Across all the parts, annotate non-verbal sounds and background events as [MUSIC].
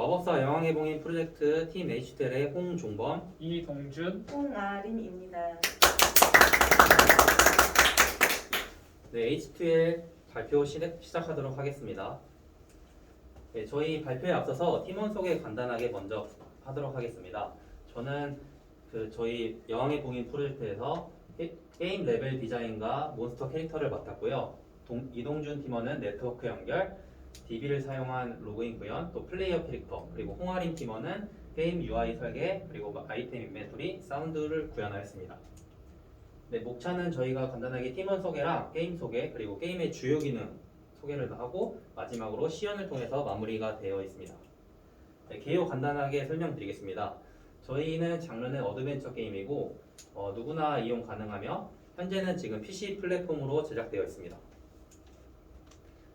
마법사 여왕의 봉인 프로젝트 팀 H2L의 홍종범 이동준 홍아림입니다. 네, H2L 발표 시, 시작하도록 하겠습니다. 네, 저희 발표에 앞서서 팀원 소개 간단하게 먼저 하도록 하겠습니다. 저는 그 저희 여왕의 봉인 프로젝트에서 게, 게임 레벨 디자인과 몬스터 캐릭터를 맡았고요. 동- 이동준 팀원은 네트워크 연결, DB를 사용한 로그인 구현, 또 플레이어 캐릭터, 그리고 홍아림 팀원은 게임 UI 설계, 그리고 아이템 인벤토리, 사운드를 구현하였습니다. 네, 목차는 저희가 간단하게 팀원 소개랑 게임 소개, 그리고 게임의 주요 기능 소개를 하고 마지막으로 시연을 통해서 마무리가 되어 있습니다. 네, 개요 간단하게 설명드리겠습니다. 저희는 장르는 어드벤처 게임이고 어, 누구나 이용 가능하며 현재는 지금 PC 플랫폼으로 제작되어 있습니다.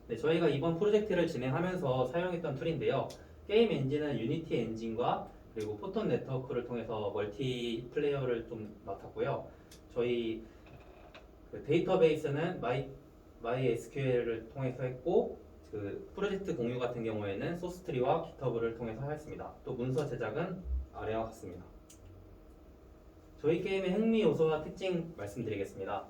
네, 저희가 이번 프로젝트를 진행하면서 사용했던 툴인데요. 게임 엔진은 유니티 엔진과 그리고 포톤 네트워크를 통해서 멀티 플레이어를 좀 맡았고요. 저희 그 데이터베이스는 마이 MySQL을 통해서 했고 그 프로젝트 공유 같은 경우에는 소스트리와 GitHub를 통해서 하였습니다. 또 문서 제작은 아래와 같습니다. 저희 게임의 흥미 요소와 특징 말씀드리겠습니다.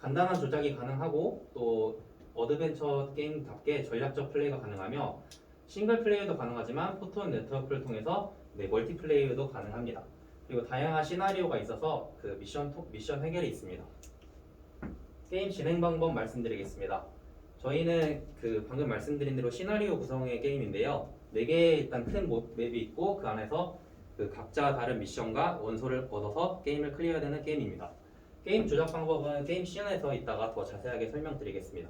간단한 조작이 가능하고 또 어드벤처 게임답게 전략적 플레이가 가능하며 싱글 플레이도 가능하지만 포톤 네트워크를 통해서 네, 멀티 플레이도 가능합니다. 그리고 다양한 시나리오가 있어서 그 미션 토- 미션 해결이 있습니다. 게임 진행 방법 말씀드리겠습니다. 저희는 그 방금 말씀드린 대로 시나리오 구성의 게임인데요. 네 개의 일단 큰 모- 맵이 있고 그 안에서 그 각자 다른 미션과 원소를 얻어서 게임을 클리어되는 게임입니다. 게임 조작 방법은 게임 시연에서 이따가 더 자세하게 설명드리겠습니다.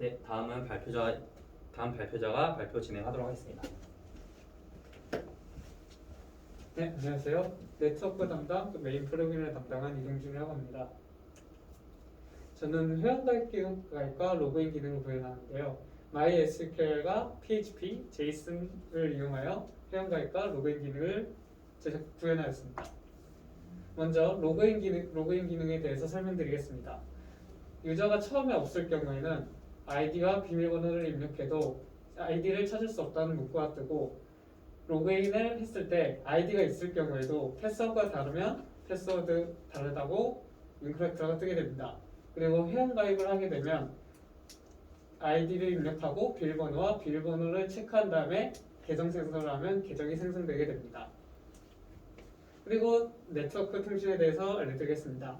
네, 다음은 발표자 다음 발표자가 발표 진행하도록 하겠습니다. 네 안녕하세요. 네트워크 담당 또 메인 프로그램을 담당한 이동준이라고 합니다. 저는 회원가입과 로그인 기능을 구현하는데요. MySQL과 PHP, JSON을 이용하여 회원가입과 로그인 기능을 구현하였습니다. 먼저 로그인 기능, 로그인 기능에 대해서 설명드리겠습니다. 유저가 처음에 없을 경우에는 아이디와 비밀번호를 입력해도 아이디를 찾을 수 없다는 문구가 뜨고 로그인을 했을 때 아이디가 있을 경우에도 패스워드가 다르면 패스워드 다르다고 인크랙트가 뜨게 됩니다. 그리고 회원 가입을 하게 되면 아이디를 입력하고 비밀번호와 비밀번호를 체크한 다음에 계정 생성을 하면 계정이 생성되게 됩니다. 그리고 네트워크 통신에 대해서 알려드리겠습니다.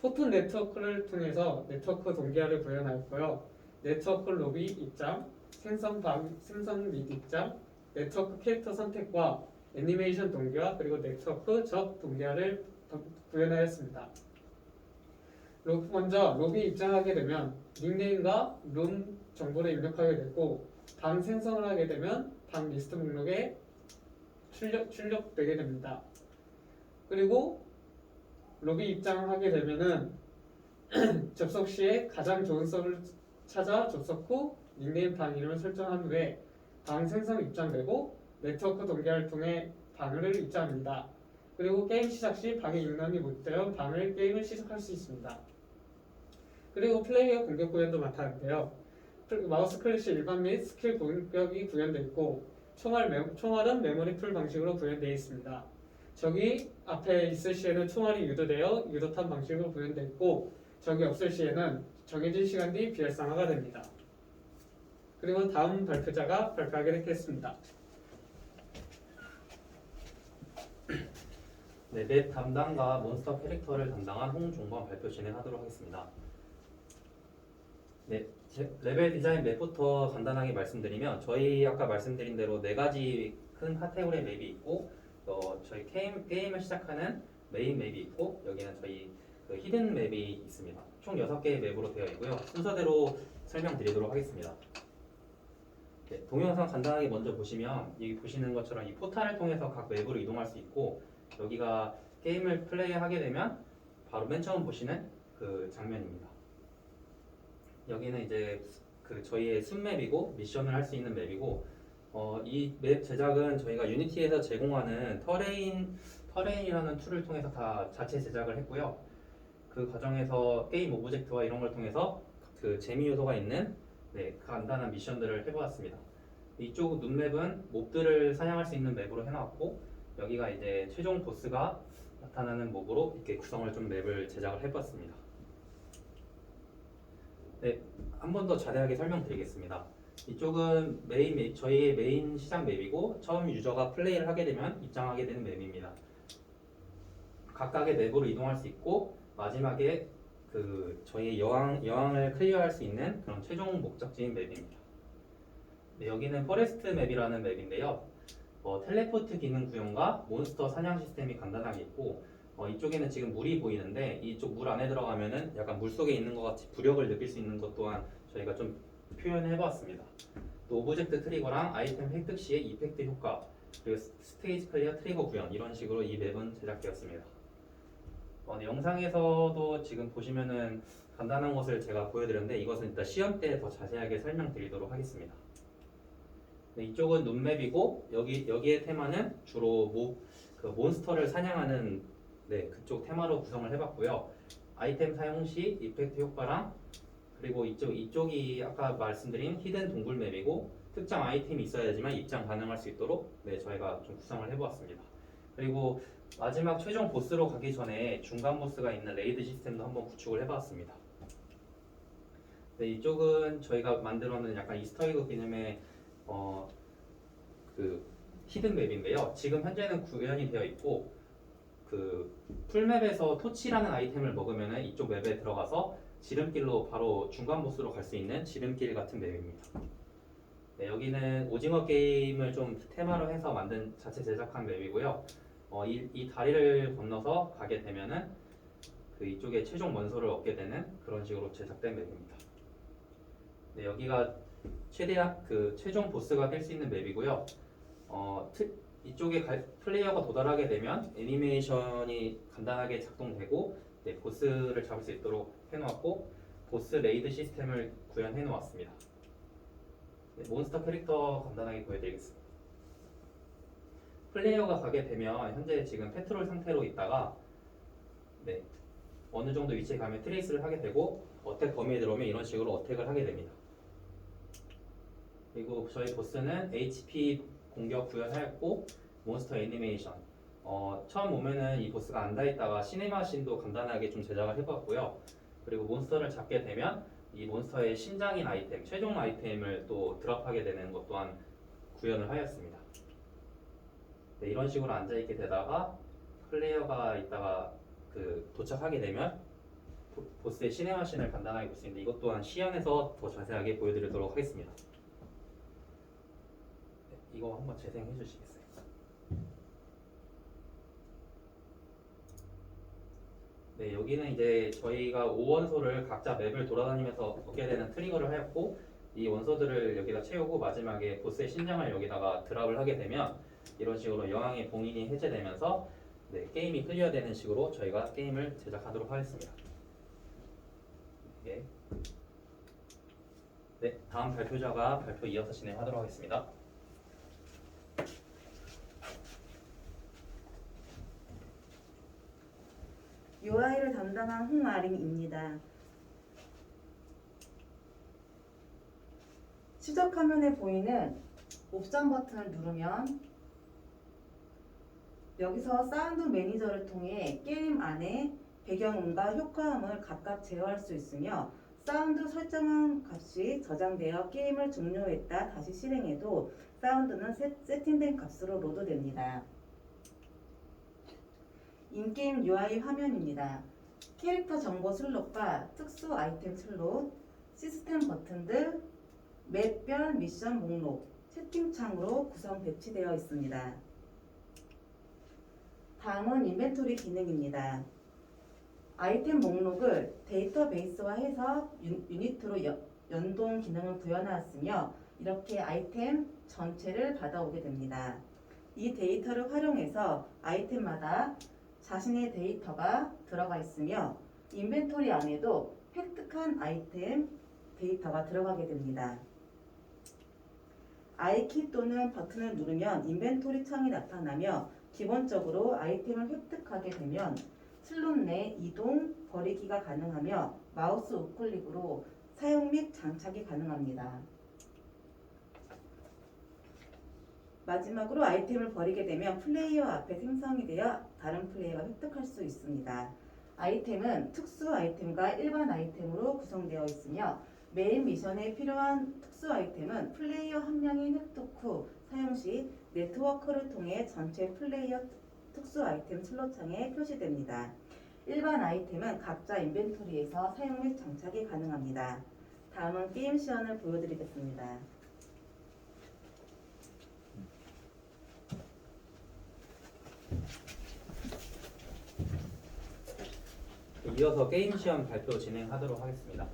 포톤 네트워크를 통해서 네트워크 동기화를 구현하였고요. 네트워크 로비 입장, 생성 방, 생성 및 입장, 네트워크 캐릭터 선택과 애니메이션 동기화 그리고 네트워크 적 동기화를 더- 구현하였습니다. 로- 먼저 로비 입장하게 되면 닉네임과 룸 정보를 입력하게 되고 방 생성을 하게 되면 방 리스트 목록에 출력, 출력되게 됩니다. 그리고 로비 입장을 하게 되면은 [CLEARS THROAT] 접속 시에 가장 좋은 썰을 찾아 접속 후 닉네임 방 이름을 설정한 후에 방 생성 입장되고 네트워크 동기화를 통해 방을 입장합니다. 그리고 게임 시작 시 방에 인원이 못 되어 방을 게임을 시작할 수 있습니다. 그리고 플레이어 공격 구현도. 플- 마우스 클래시 일반 및 스킬 공격이 구현되어 있고 총알 메, 총알은 메모리 풀 방식으로 구현되어 있습니다. 적이 앞에 있을 시에는 총알이 유도되어 유도탄 방식으로 구현되어 있고 적이 없을 시에는 정해진 시간 뒤 비활성화가 됩니다. 그리고 다음 발표자가 발표하게 되겠습니다. 네, 맵 담당과 몬스터 캐릭터를 담당한 홍종범 발표 진행하도록 하겠습니다. 네, 제- 레벨 디자인 맵부터 간단하게 말씀드리면 저희 아까 말씀드린 대로 네 가지 큰 카테고리의 맵이 있고 어, 저희 게임, 게임을 시작하는 메인 맵이 있고 여기는 저희 그 히든 맵이 있습니다. 총 6개의 맵으로 되어 있고요. 순서대로 설명드리도록 하겠습니다. 네, 동영상 간단하게 먼저 보시면 여기 보시는 것처럼 이 포탈을 통해서 각 맵으로 이동할 수 있고 여기가 게임을 플레이하게 되면 바로 맨 처음 보시는 그 장면입니다. 여기는 이제 그 저희의 순맵이고 미션을 할 수 있는 맵이고 어, 이 맵 제작은 저희가 유니티에서 제공하는 터레인 터레인이라는 툴을 통해서 다 자체 제작을 했고요. 그 과정에서 게임 오브젝트와 이런 걸 통해서 그 재미 요소가 있는 네, 간단한 미션들을 해보았습니다. 이쪽 눈맵은 몹들을 사냥할 수 있는 맵으로 해놨고 여기가 이제 최종 보스가 나타나는 몹으로 이렇게 구성을 좀 맵을 제작을 해봤습니다. 네, 한 번 더 자세하게 설명드리겠습니다. 이쪽은 메인 맵, 저희의 메인 시장 맵이고 처음 유저가 플레이를 하게 되면 입장하게 되는 맵입니다. 각각의 맵으로 이동할 수 있고 마지막에 그 저희의 여왕 여왕을 클리어할 수 있는 그런 최종 목적지인 맵입니다. 네, 여기는 포레스트 맵이라는 맵인데요. 어, 텔레포트 기능 구현과 몬스터 사냥 시스템이 간단하게 있고 어, 이쪽에는 지금 물이 보이는데 이쪽 물 안에 들어가면은 약간 물 속에 있는 것 같이 부력을 느낄 수 있는 것 또한 저희가 좀 표현해 보았습니다. 또 오브젝트 트리거랑 아이템 획득 시의 이펙트 효과 그리고 스- 스테이지 클리어 트리거 구현 이런 식으로 이 맵은 제작되었습니다. 어, 네, 영상에서도 지금 보시면은 간단한 것을 제가 보여드렸는데 이것은 일단 시험 때 더 자세하게 설명드리도록 하겠습니다. 네, 이쪽은 눈맵이고 여기 여기의 테마는 주로 모, 그 몬스터를 사냥하는 네 그쪽 테마로 구성을 해봤고요. 아이템 사용 시 이펙트 효과랑 그리고 이쪽 이쪽이 아까 말씀드린 히든 동굴 맵이고 특정 아이템이 있어야지만 입장 가능할 수 있도록 네 저희가 좀 구성을 해보았습니다. 그리고 마지막 최종 보스로 가기 전에 중간 보스가 있는 레이드 시스템도 한번 구축을 해봤습니다. 네, 이쪽은 저희가 만들어놓은 약간 이스터에그 개념의 어, 그 히든 맵인데요. 지금 현재는 구현이 되어 있고 그 풀맵에서 토치라는 아이템을 먹으면은 이쪽 맵에 들어가서 지름길로 바로 중간 보스로 갈 수 있는 지름길 같은 맵입니다. 네, 여기는 오징어 게임을 좀 테마로 해서 만든 자체 제작한 맵이고요. 어, 이, 이 다리를 건너서 가게 되면은 그 이쪽에 최종 원소를 얻게 되는 그런 식으로 제작된 맵입니다. 네, 여기가 최대한 그 최종 보스가 될수 있는 맵이고요. 어, 트- 이쪽에 갈- 플레이어가 도달하게 되면 애니메이션이 간단하게 작동되고 네, 보스를 잡을 수 있도록 해놓았고 보스 레이드 시스템을 구현해 놓았습니다. 네, 몬스터 캐릭터 간단하게 보여드리겠습니다. 플레이어가 가게 되면 현재 지금 페트롤 상태로 있다가 네, 어느 정도 위치에 가면 트레이스를 하게 되고 어택 범위에 들어오면 이런 식으로 어택을 하게 됩니다. 그리고 저희 보스는 HP 공격 구현하였고 몬스터 애니메이션 어, 처음 오면은 이 보스가 앉아 있다가 시네마 신도 간단하게 좀 제작을 해봤고요. 그리고 몬스터를 잡게 되면 이 몬스터의 심장인 아이템, 최종 아이템을 또 드랍하게 되는 것 또한 구현을 하였습니다. 네, 이런 식으로 앉아 있게 되다가 플레이어가 있다가 그 도착하게 되면 보- 보스의 시네마신을 간단하게 볼 수 있는데 이것 또한 시연에서 더 자세하게 보여드리도록 하겠습니다. 네, 이거 한번 재생해 주시겠어요? 네, 여기는 이제 저희가 5원소를 각자 맵을 돌아다니면서 얻게 되는 트리거를 하였고 이 원소들을 여기다 채우고 마지막에 보스의 심장을 여기다가 드랍을 하게 되면 이런 식으로 여왕의 봉인이 해제되면서 네, 게임이 클리어되는 식으로 저희가 게임을 제작하도록 하겠습니다. 네. 네, 다음 발표자가 발표 이어서 진행하도록 하겠습니다. UI를 담당한 홍아림입니다. 시작 화면에 보이는 옵션 버튼을 누르면 여기서 사운드 매니저를 통해 게임 안에 배경음과 효과음을 각각 제어할 수 있으며 사운드 설정한 값이 저장되어 게임을 종료했다 다시 실행해도 사운드는 세- 세팅된 값으로 로드됩니다. 인게임 UI 화면입니다. 캐릭터 정보 슬롯과 특수 아이템 슬롯, 시스템 버튼들, 맵별 미션 목록, 채팅창으로 구성 배치되어 있습니다. 다음은 인벤토리 기능입니다. 아이템 목록을 데이터베이스화 해서 유- 유니트로 여- 연동 기능을 구현하였으며 이렇게 아이템 전체를 받아오게 됩니다. 이 데이터를 활용해서 아이템마다 자신의 데이터가 들어가 있으며 인벤토리 안에도 획득한 아이템 데이터가 들어가게 됩니다. I키 또는 버튼을 누르면 인벤토리 창이 나타나며 기본적으로 아이템을 획득하게 되면 슬롯 내 이동, 버리기가 가능하며 마우스 우클릭으로 사용 및 장착이 가능합니다. 마지막으로 아이템을 버리게 되면 플레이어 앞에 생성이 되어 다른 플레이어가 획득할 수 있습니다. 아이템은 특수 아이템과 일반 아이템으로 구성되어 있으며 메인 미션에 필요한 특수 아이템은 플레이어 한 명이 획득 후 사용 시 네트워크를 통해 전체 플레이어 특수 아이템 슬롯 창에 표시됩니다. 일반 아이템은 각자 인벤토리에서 사용 및 장착이 가능합니다. 다음은 게임 시연을 보여드리겠습니다. 이어서 게임 시험 발표 진행하도록 하겠습니다.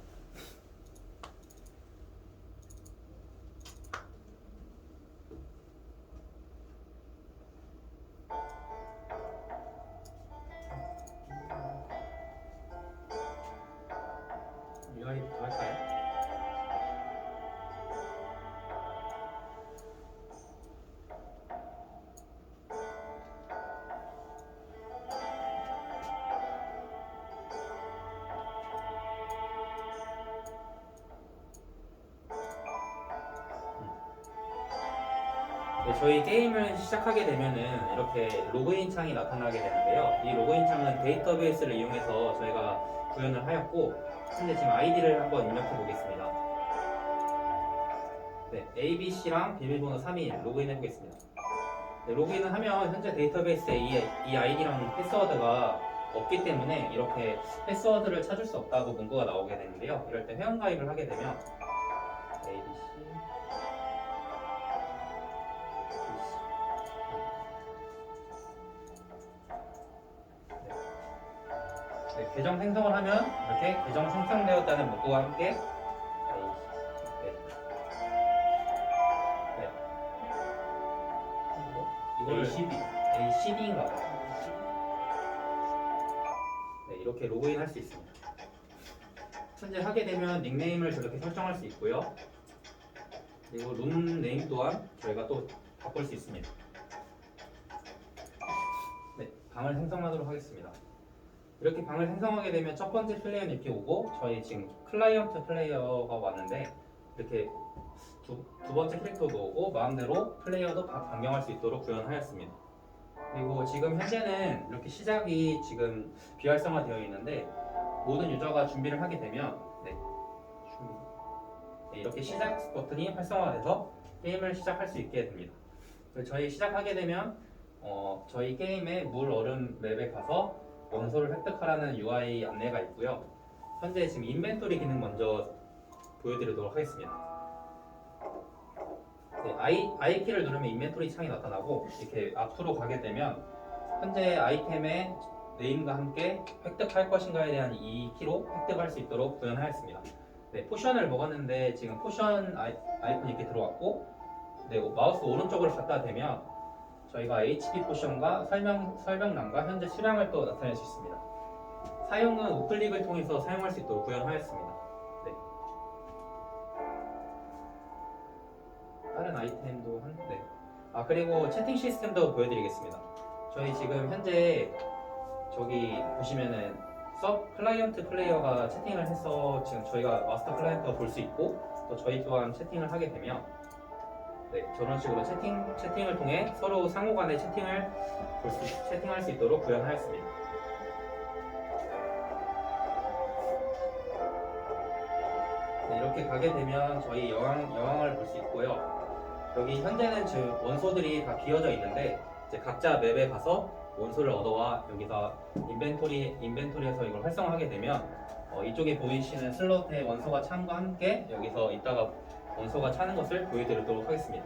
저희 게임을 시작하게 되면은 이렇게 로그인 창이 나타나게 되는데요. 이 로그인 창은 데이터베이스를 이용해서 저희가 구현을 하였고 현재 지금 아이디를 한번 입력해 보겠습니다. 네, ABC랑 비밀번호 3인 로그인 해보겠습니다. 네, 로그인을 하면 현재 데이터베이스에 이, 이 아이디랑 패스워드가 없기 때문에 이렇게 패스워드를 찾을 수 없다고 문구가 나오게 되는데요. 이럴 때 회원가입을 하게 되면 ABC 네, 계정 생성을 하면 이렇게 계정 생성되었다는 문구와 함께 네. 네. 이걸 ACD, ACD인가 봐요. 네, 이렇게 로그인 할 수 있습니다. 현재 하게 되면 닉네임을 저렇게 설정할 수 있고요. 그리고 룸 네임 또한 저희가 또 바꿀 수 있습니다. 네, 방을 생성하도록 하겠습니다. 이렇게 방을 생성하게 되면 첫 번째 플레이어는 이렇게 오고 저희 지금 클라이언트 플레이어가 왔는데 이렇게 두, 두 번째 캐릭터도 오고 마음대로 플레이어도 바- 변경할 수 있도록 구현하였습니다. 그리고 지금 현재는 이렇게 시작이 지금 비활성화 되어 있는데 모든 유저가 준비를 하게 되면 네. 네, 이렇게 시작 버튼이 활성화돼서 게임을 시작할 수 있게 됩니다. 저희 시작하게 되면 어, 저희 게임의 물 얼음 맵에 가서 원소를 획득하라는 UI 안내가 있고요. 현재 지금 인벤토리 기능 먼저 보여드리도록 하겠습니다. 네, I, I 키를 누르면 인벤토리 창이 나타나고 이렇게 앞으로 가게 되면 현재 아이템의 네임과 함께 획득할 것인가에 대한 이 키로 획득할 수 있도록 구현하였습니다. 네, 포션을 먹었는데 지금 포션 아이, 아이콘이 이렇게 들어왔고 네, 마우스 오른쪽으로 갖다 대면 저희가 HP 포션과 설명, 설명란과 현재 수량을 또 나타낼 수 있습니다. 사용은 우클릭을 통해서 사용할 수 있도록 구현하였습니다. 네. 다른 아이템도 한, 네. 아, 그리고 채팅 시스템도 보여드리겠습니다. 저희 지금 현재 저기 보시면은 서 클라이언트 플레이어가 채팅을 해서 지금 저희가 마스터 클라이언트가 볼 수 있고 또 저희 또한 채팅을 하게 되면 네, 저런 식으로 채팅 채팅을 통해 서로 상호간의 채팅을 볼 수, 채팅할 수 있도록 구현하였습니다. 네, 이렇게 가게 되면 저희 여왕 여왕을 볼 수 있고요. 여기 현재는 지금 원소들이 다 비어져 있는데 이제 각자 맵에 가서 원소를 얻어와 여기서 인벤토리 인벤토리에서 이걸 활성화하게 되면 어, 이쪽에 보이시는 슬롯의 원소가 참과 함께 여기서 이따가 원소가 차는 것을 보여드리도록 하겠습니다.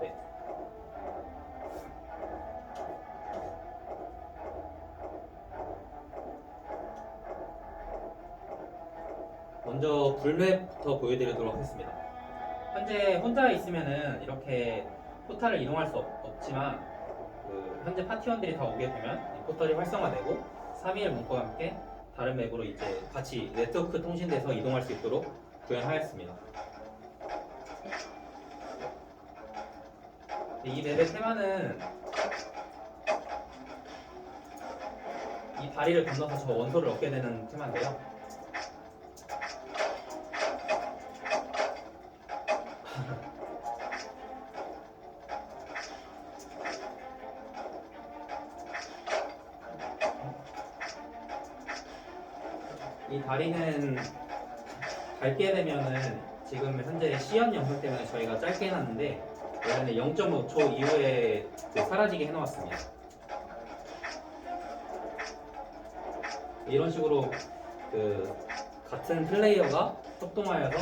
네. 먼저 불맵부터 보여드리도록 하겠습니다. 현재 혼자 있으면은 이렇게 포탈을 이동할 수 없, 지만 그 현재 파티원들이 다 오게 되면 이 포털이 활성화되고 3일 문구와 함께 다른 맵으로 이제 같이 네트워크 통신돼서 이동할 수 있도록 구현하였습니다. 네, 이 맵의 테마는 이 다리를 건너서 저 원소를 얻게 되는 테마인데요. 이 다리는 밝게 되면은 지금 현재 시연 영상 때문에 저희가 짧게 해놨는데 원래는 0.5초 이후에 그 사라지게 해놓았습니다. 이런 식으로 그 같은 플레이어가 협동하여서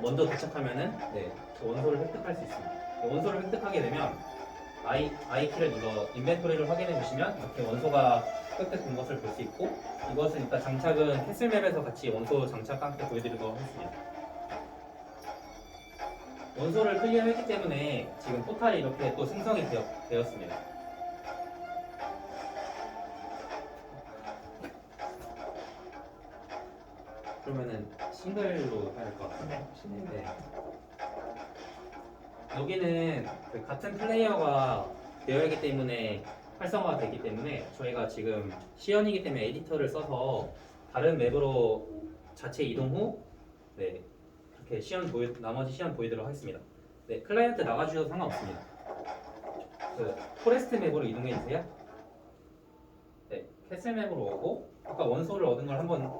먼저 도착하면은 네, 그 원소를 획득할 수 있습니다. 원소를 획득하게 되면 I, I 키를 눌러 인벤토리를 확인해 보시면 이렇게 원소가 획득된 것을 볼 수 있고 이것은 일단 장착은 캐슬맵에서 같이 원소 장착과 함께 보여드리도록 하겠습니다. 원소를 클리어했기 때문에 지금 포탈이 이렇게 또 생성이 되었, 되었습니다. 그러면은 싱글로 될것 같은데. 네. 여기는 그 같은 플레이어가 되어 있기 때문에 활성화가 되기 때문에 저희가 지금 시연이기 때문에 에디터를 써서 다른 맵으로 자체 이동 후 네, 그렇게 시연 보여 나머지 시연 보이도록 하겠습니다. 네, 클라이언트 나가주셔도 상관없습니다. 그 포레스트 맵으로 이동해 주세요. 네, 캐슬 맵으로 오고 아까 원소를 얻은 걸 한번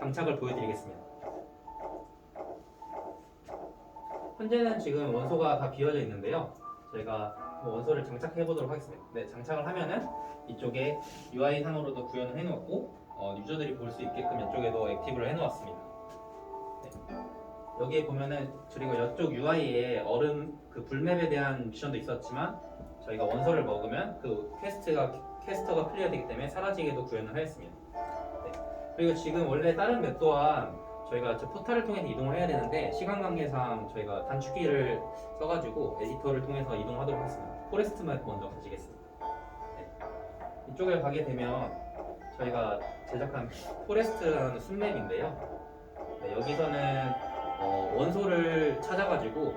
장착을 보여드리겠습니다. 현재는 지금 원소가 다 비어져 있는데요. 저희가 뭐 원소를 장착해 보도록 하겠습니다. 네, 장착을 하면은 이쪽에 UI 상으로도 구현을 해놓았고 어, 유저들이 볼 수 있게끔 이쪽에도 액티브를 해놓았습니다. 네. 여기에 보면은 그리고 이쪽 UI에 얼음 그 불맵에 대한 미션도 있었지만 저희가 원소를 먹으면 그 퀘스트가 퀘스터가 클리어되기 때문에 사라지게도 구현을 하였습니다. 네. 그리고 지금 원래 다른 맵 또한 저희가 저 포탈을 통해서 이동을 해야 되는데 시간 관계상 저희가 단축키를 써가지고 에디터를 통해서 이동하도록 하겠습니다. 포레스트 맵 먼저 가지겠습니다. 네. 이쪽에 가게 되면 저희가 제작한 포레스트라는 순맵인데요. 네, 여기서는 어, 원소를 찾아가지고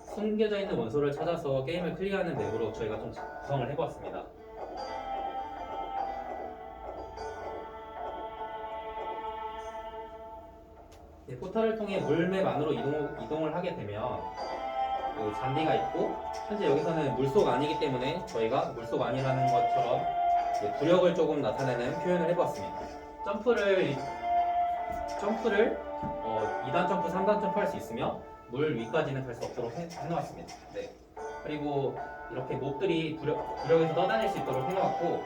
숨겨져 있는 원소를 찾아서 게임을 클리어하는 맵으로 저희가 좀 구성을 해보았습니다. 네, 포탈을 통해 물맵 안으로 이동, 이동을 하게 되면 그 잔디가 있고 현재 여기서는 물속 아니기 때문에 저희가 물속 아니라는 것처럼 구력을 조금 나타내는 표현을 해보았습니다. 점프를 점프를 어, 2단 점프, 3단 점프 할 수 있으며 물 위까지는 갈 수 없도록 해, 해놓았습니다. 네. 그리고 이렇게 몹들이 구력, 구력에서 떠다닐 수 있도록 해놓았고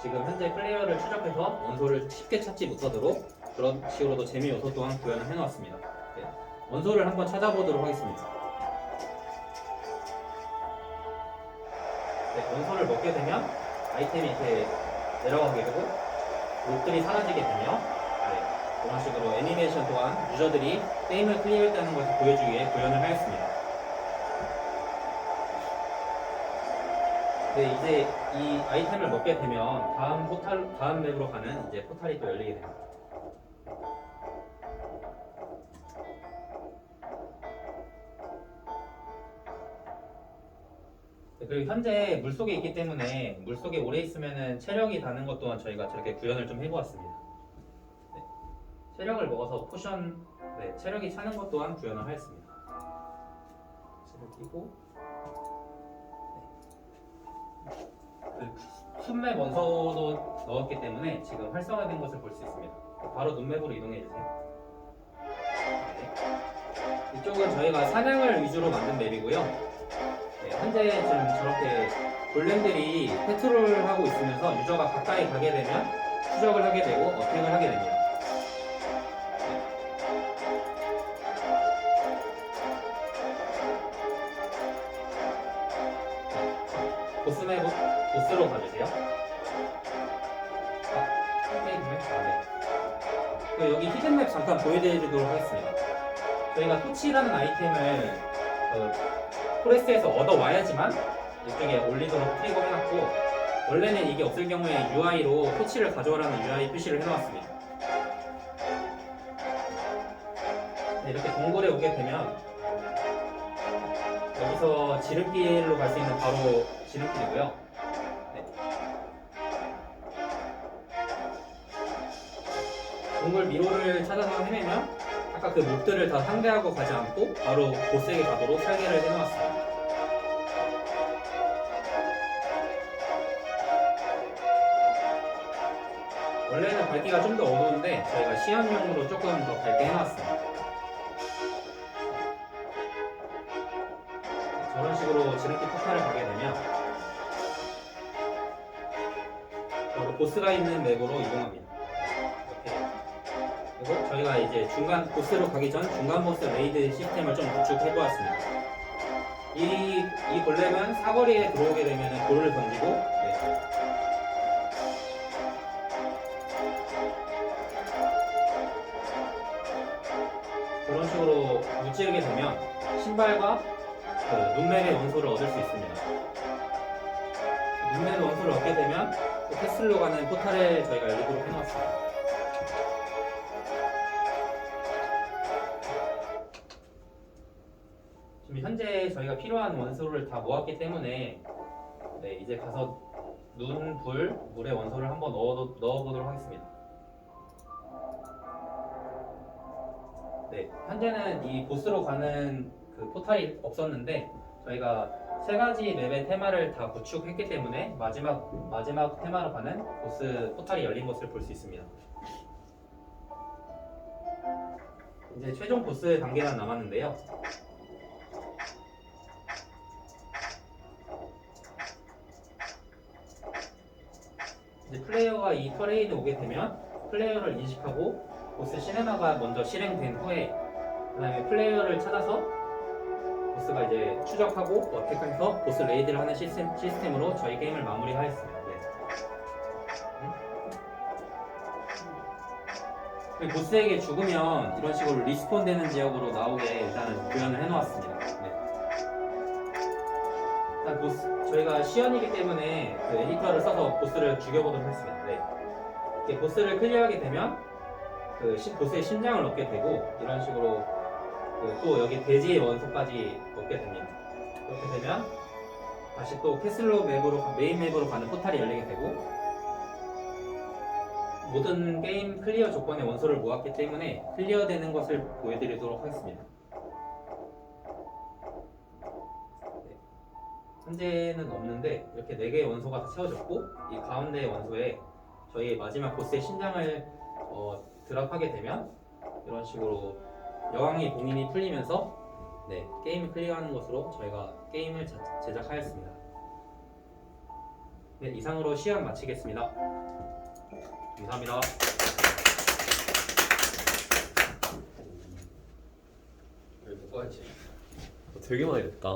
지금 현재 플레이어를 추적해서 원소를 쉽게 찾지 못하도록 그런 식으로도 재미 요소 또한 구현을 해놓았습니다. 네. 원소를 한번 찾아보도록 하겠습니다. 네, 원소를 먹게 되면 아이템이 이렇게 내려가게 되고 몹들이 사라지게 되며 네, 이런 식으로 애니메이션 또한 유저들이 게임을 클리어했다는 것을 보여주기 위해 구현을 하였습니다. 네, 이제 이 아이템을 먹게 되면 다음 포탈 다음 맵으로 가는 이제 포탈이 또 열리게 됩니다. 네, 그리고 현재 물속에 있기 때문에 물속에 오래 있으면은 체력이 다는 것 또한 저희가 저렇게 구현을 좀 해보았습니다. 네. 체력을 먹어서 포션, 네, 체력이 차는 것 또한 구현을 하였습니다. 체력 끼고, 네. 그 순맵 원소도 넣었기 때문에 지금 활성화된 것을 볼 수 있습니다. 바로 눈맵으로 이동해 주세요. 네. 이쪽은 저희가 사냥을 위주로 만든 맵이고요. 네, 현재 지금 저렇게 골렘들이 페트롤을 하고 있으면서 유저가 가까이 가게 되면 추적을 하게 되고 어택을 하게 됩니다. 잠깐 보여드리도록 하겠습니다. 저희가 토치라는 아이템을 그 포레스트에서 얻어와야지만 이쪽에 올리도록 트리거 해놨고 원래는 이게 없을 경우에 UI로 토치를 가져오라는 UI 표시를 해놓았습니다. 네, 이렇게 동굴에 오게 되면 여기서 지름길로 갈 수 있는 바로 지름길이고요. 동굴 미로를 찾아서 헤매면 아까 그 몹들을 다 상대하고 가지 않고 바로 보스에게 가도록 설계를 해놓았습니다. 원래는 밝기가 좀 더 어두운데 저희가 시연용으로 조금 더 밝게 해놨습니다. 저런 식으로 지름길 포탈을 가게 되면 바로 보스가 있는 맵으로 이동합니다. 그리고 저희가 이제 중간 보스로 가기 전 중간 보스 레이드 시스템을 좀 구축해 보았습니다. 이, 이 골렘은 사거리에 들어오게 되면 돌을 던지고 네, 그런 식으로 무찌르게 되면 신발과 그 눈맵의 원소를 얻을 수 있습니다. 눈맵의 원소를 얻게 되면 또 캐슬로 가는 포탈을 저희가 열리도록 해놓았습니다. 지금 현재 저희가 필요한 원소를 다 모았기 때문에 네, 이제 가서 눈, 불, 물의 원소를 한번 넣어, 넣어보도록 하겠습니다. 네, 현재는 이 보스로 가는 그 포탈이 없었는데 저희가 세 가지 맵의 테마를 다 구축했기 때문에 마지막 마지막 테마로 가는 보스 포탈이 열린 것을 볼 수 있습니다. 이제 최종 보스 단계만 남았는데요. 이제 플레이어가 이 터레인에 오게 되면 플레이어를 인식하고 보스 시네마가 먼저 실행된 후에 그다음에 플레이어를 찾아서 보스가 이제 추적하고 어택해서 보스 레이드를 하는 시스템, 시스템으로 저희 게임을 마무리하였습니다. 네. 그 보스에게 죽으면 이런 식으로 리스폰 되는 지역으로 나오게 일단은 구현을 해놓았습니다. 네. 일단 보스 저희가 시연이기 때문에 그 에디터를 써서 보스를 죽여보도록 하겠습니다. 네. 이렇게 보스를 클리어하게 되면 그 시- 보스의 심장을 얻게 되고 이런 식으로 그또 여기 돼지의 원소까지 얻게 됩니다. 그렇게 되면 다시 또 캐슬로 맵으로 가- 메인 맵으로 가는 포탈이 열리게 되고 모든 게임 클리어 조건의 원소를 모았기 때문에 클리어되는 것을 보여드리도록 하겠습니다. 현재는 없는데 이렇게 4개의 원소가 다 채워졌고 이 가운데 원소에 저희 마지막 보스의 심장을 어, 드랍하게 되면 이런 식으로 여왕의 봉인이 풀리면서 네, 게임을 클리어하는 것으로 저희가 게임을 제- 제작하였습니다. 네, 이상으로 시연 마치겠습니다. 감사합니다. 되게 많이 됐다.